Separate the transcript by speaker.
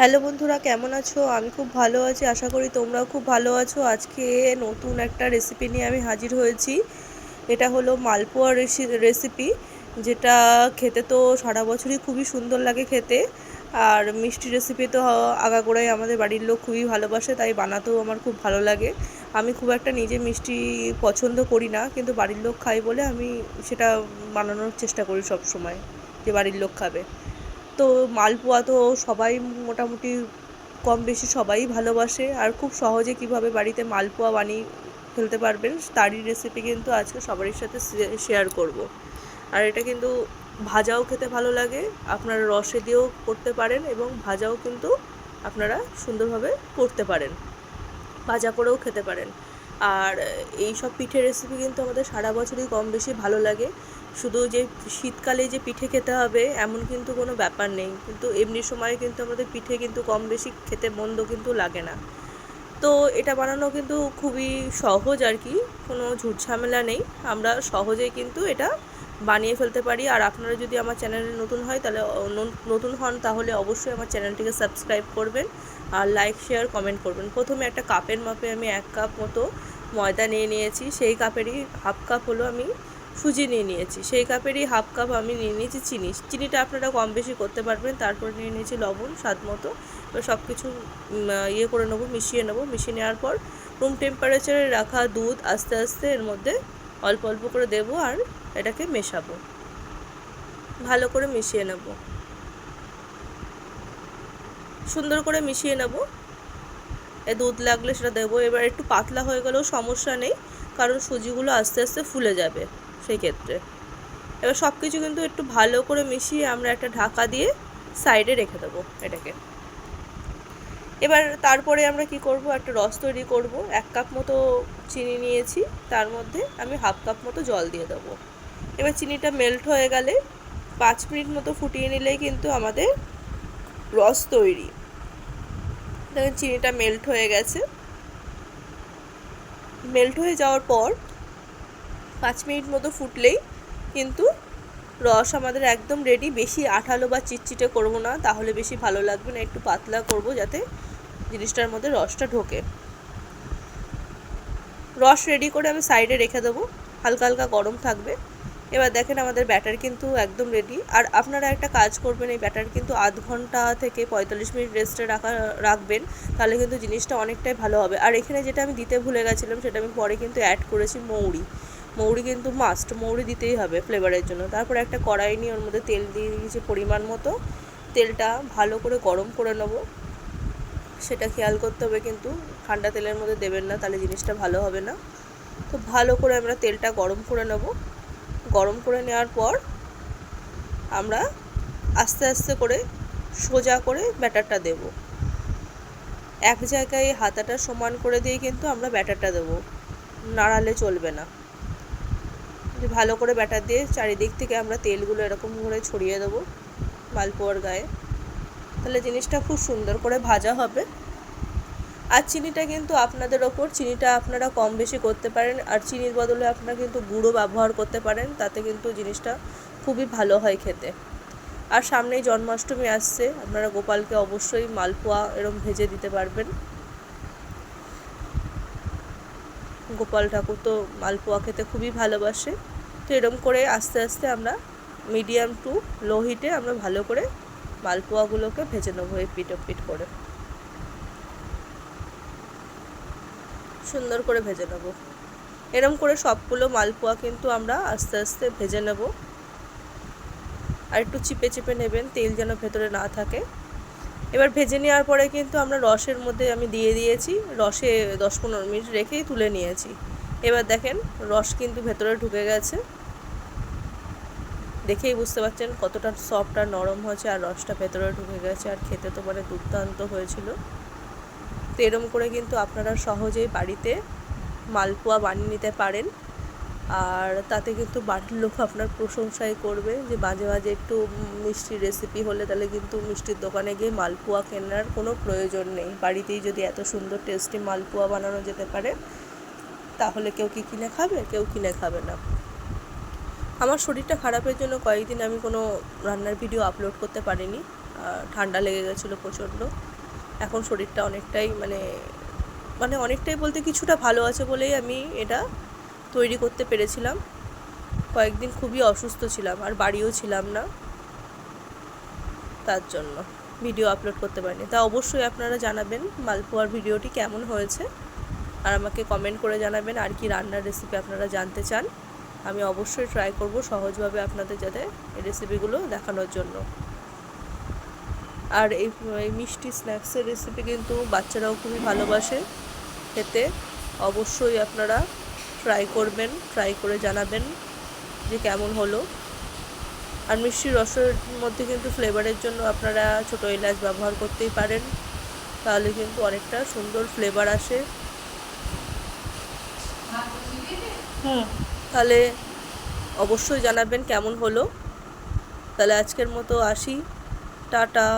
Speaker 1: Hello বন্ধুরা, কেমন আছো? আমি খুব ভালো আছি, আশা করি তোমরাও খুব ভালো আছো। আজকে নতুন একটা রেসিপি নিয়ে আমি হাজির হয়েছি। এটা হলো মালপোয়া রেসিপি যেটা খেতে তো সারা বছরই খুবই সুন্দর লাগে খেতে। আর মিষ্টি রেসিপি তো আগাগোড়াই আমাদের বাড়ির লোক খুবই ভালোবাসে, তাই বানাতেও আমার খুব ভালো লাগে। আমি খুব একটা নিজে মিষ্টি পছন্দ করি না, কিন্তু বাড়ির লোক খাই বলে আমি সেটা বানানোর চেষ্টা করি সব সময় যে বাড়ির লোক খাবে। তো মালপোয়া তো সবাই মোটামুটি কম বেশি সবাই ভালোবাসে আর খুব সহজে কীভাবে বাড়িতে মালপোয়া বানিয়ে ফেলতে পারবেন তারই রেসিপি কিন্তু আজকে সবারই সাথে শেয়ার করব। আর এটা কিন্তু ভাজাও খেতে ভালো লাগে, আপনারা রসে দিয়েও করতে পারেন এবং ভাজাও কিন্তু আপনারা সুন্দরভাবে করতে পারেন, ভাজা করেও খেতে পারেন আর এই সব পিঠের রেসিপি কিন্তু আমাদের সারা বছরই কম বেশি ভালো লাগে। শুধু যে শীতকালে যে পিঠে খেতে হবে, এমন কিন্তু কোনো ব্যাপার নেই। কিন্তু এমনি সময় কিন্তু আমাদের পিঠে কিন্তু কম বেশি খেতে মন্দ কিন্তু লাগে না। তো এটা বানানো কিন্তু খুবই সহজ আর কি, কোনো ঝামেলা নেই। আমরা সহজেই কিন্তু এটা বানিয়ে ফেলতে পারি। আর আপনারা যদি আমার চ্যানেলে নতুন হয়, তাহলে নতুন হন, তাহলে অবশ্যই আমার চ্যানেলটিকে সাবস্ক্রাইব করবেন। আর লাইক শেয়ার কমেন্ট করবেন। প্রথমে একটা কাপের মাপে আমি এক কাপ মতো ময়দা নিয়ে নিয়েছি। সেই কাপেরই হাফ কাপ হলো আমি সুজি নিয়ে নিয়েছি। সেই কাপেরই হাফ কাপ আমি নিয়ে নিয়েছি চিনি। চিনিটা আপনারা কম বেশি করতে পারবেন, তারপর নিয়ে নিয়েছি লবণ, স্বাদ মতো। এবার সব কিছু ইয়ে করে নেব, মিশিয়ে নেব। মিশিয়ে নেওয়ার পর রুম টেম্পারেচারে রাখা দুধ আস্তে আস্তে এর মধ্যে অল্প অল্প করে দেবো আর এটাকে মেশাবো। ভালো করে মিশিয়ে নেব। সুন্দর করে মিশিয়ে নেব। এ দুধ লাগলে সেটা দেবো। এবার একটু পাতলা হয়ে গেলেও সমস্যা নেই, কারণ সুজিগুলো আস্তে আস্তে ফুলে যাবে সেই ক্ষেত্রে। এবার সব কিছু কিন্তু একটু ভালো করে মিশিয়ে আমরা একটা ঢাকা দিয়ে সাইডে রেখে দেবো এটাকে। এবার তারপরে আমরা কি করব? একটা রস তৈরি করব। এক কাপ মতো চিনি নিয়েছি, তার মধ্যে আমি হাফ কাপ মতো জল দিয়ে দেবো। এবার চিনিটা মেল্ট হয়ে গেলে পাঁচ মিনিট মতো ফুটিয়ে নিলেই কিন্তু আমাদের রস তৈরি। দেখেন, চিনিটা মেল্ট হয়ে গেছে। মেল্ট হয়ে যাওয়ার পর পাঁচ মিনিট মতো ফুটলেই কিন্তু রস আমাদের একদম রেডি বেশি আঠালো বা চিটচিটে করব না, তাহলে বেশি ভালো লাগবে না। একটু পাতলা করব যাতে জিনিসটার মধ্যে রসটা ঢোকে। রস রেডি করে আমি সাইডে রেখে দেবো। হালকা হালকা গরম থাকবে। এবার দেখেন আমাদের ব্যাটার কিন্তু একদম রেডি আর আপনারা একটা কাজ করবেন, এই ব্যাটার কিন্তু আধ ঘণ্টা থেকে পঁয়তাল্লিশ মিনিট রেস্টে রাখা, রাখবেন, তাহলে কিন্তু জিনিসটা অনেকটাই ভালো হবে। আর এখানে যেটা আমি দিতে ভুলে গেছিলাম, সেটা আমি পরে কিন্তু অ্যাড করেছি মৌরি। মৌরি কিন্তু মাস্ট মৌরি দিতেই হবে ফ্লেভারের জন্য। তারপর একটা কড়াই নিয়ে ওর মধ্যে তেল দিয়ে দিয়েছি পরিমাণ মতো। তেলটা ভালো করে গরম করে নেব। সেটা খেয়াল করতে হবে কিন্তু, ঠান্ডা তেলের মধ্যে দেবেন না, তাহলে জিনিসটা ভালো হবে না। তো ভালো করে আমরা তেলটা গরম করে নেব। গরম করে নেওয়ার পর আমরা আস্তে আস্তে করে সোজা করে ব্যাটারটা দেব। এক জায়গায় হাতাটা সমান করে দিয়ে কিন্তু আমরা ব্যাটারটা দেবো। নাড়ালে চলবে না। ভালো করে ব্যাটার দিয়ে চারিদিক থেকে আমরা তেলগুলো এরকম করে ছড়িয়ে দেবো মালপোয়ার গায়ে। তাহলে জিনিসটা খুব সুন্দর করে ভাজা হবে। আর চিনিটা কিন্তু আপনাদের ওপর, চিনিটা আপনারা কম বেশি করতে পারেন, আর চিনির বদলে আপনারা কিন্তু গুঁড়ো ব্যবহার করতে পারেন, তাতে কিন্তু জিনিসটা খুবই ভালো হয় খেতে। আর সামনেই জন্মাষ্টমী আসছে, আপনারা গোপালকে অবশ্যই মালপোয়া এরম ভেজে দিতে পারবেন। গোপাল ঠাকুর তো মালপোয়া খেতে খুবই ভালোবাসে, তো এরম করে আস্তে আস্তে আমরা মিডিয়াম টু লো হিটে আমরা ভালো করে মালপোয়াগুলোকে ভেজে নেব এই পিট পিট করে। সুন্দর করে ভেজে নেব। এরম করে সবগুলো মালপোয়া কিন্তু আমরা আস্তে আস্তে ভেজে নেব। আর একটু চিপে চিপে নেবেন, তেল যেন ভেতরে না থাকে। এবার ভেজে নেওয়ার পরে কিন্তু আমরা রসের মধ্যে আমি দিয়ে দিয়েছি। রসে দশ পনেরো মিনিট রেখেই তুলে নিয়েছি। এবার দেখেন রস কিন্তু ভেতরে ঢুকে গেছে। দেখেই বুঝতে পারছেন কতটা সফট আর নরম হয়েছে, আর রসটা ভেতরে ঢুকে গেছে। আর খেতে তো মানে দুর্দান্ত হয়েছিল। তো এরম করে কিন্তু আপনারা সহজেই বাড়িতে মালপোয়া বানিয়ে নিতে পারেন। আর তাতে কিন্তু বাড়ির লোক আপনার প্রশংসাই করবে যে মাঝে মাঝে একটু মিষ্টির রেসিপি হলে তাহলে কিন্তু মিষ্টির দোকানে গিয়ে মালপোয়া কেনার কোনো প্রয়োজন নেই। বাড়িতেই যদি এত সুন্দর টেস্টি মালপোয়া বানানো যেতে পারে, তাহলে কেউ কি কিনে খাবে? কেউ কিনে খাবে না। আমার শরীরটা খারাপের জন্য কয়েকদিন আমি কোনো রান্নার ভিডিও আপলোড করতে পারিনি। ঠান্ডা লেগে গেছিল প্রচণ্ড। এখন শরীরটা অনেকটাই মানে মানে অনেকটাই বলতে কিছুটা ভালো আছে বলেই আমি এটা তৈরি করতে পেরেছিলাম। কয়েকদিন খুবই অসুস্থ ছিলাম, আর বাড়িও ছিলাম না। তার জন্য ভিডিও আপলোড করতে পারিনি। তা অবশ্যই আপনারা জানাবেন মালপোয়ার ভিডিওটি কেমন হয়েছে, আর আমাকে কমেন্ট করে জানাবেন আর কি রান্নার রেসিপি আপনারা জানতে চান। আমি অবশ্যই ট্রাই করব সহজভাবে আপনাদের যাতে রেসিপিগুলো দেখানোর জন্য। আর এই মিষ্টি স্ন্যাক্সের রেসিপি কিন্তু বাচ্চারাও খুবই ভালোবাসে খেতে। অবশ্যই আপনারা ট্রাই করবেন ট্রাই করে জানাবেন যে কেমন হলো। আর মিষ্টি রসের মধ্যে কিন্তু ফ্লেভারের জন্য আপনারা ছোটো এলাচ ব্যবহার করতেই পারেন। তাহলে কিন্তু অনেকটা সুন্দর ফ্লেভার আসে। হুম, তাহলে অবশ্যই জানাবেন কেমন হলো। তাহলে আজকের মতো আসি। টাটা।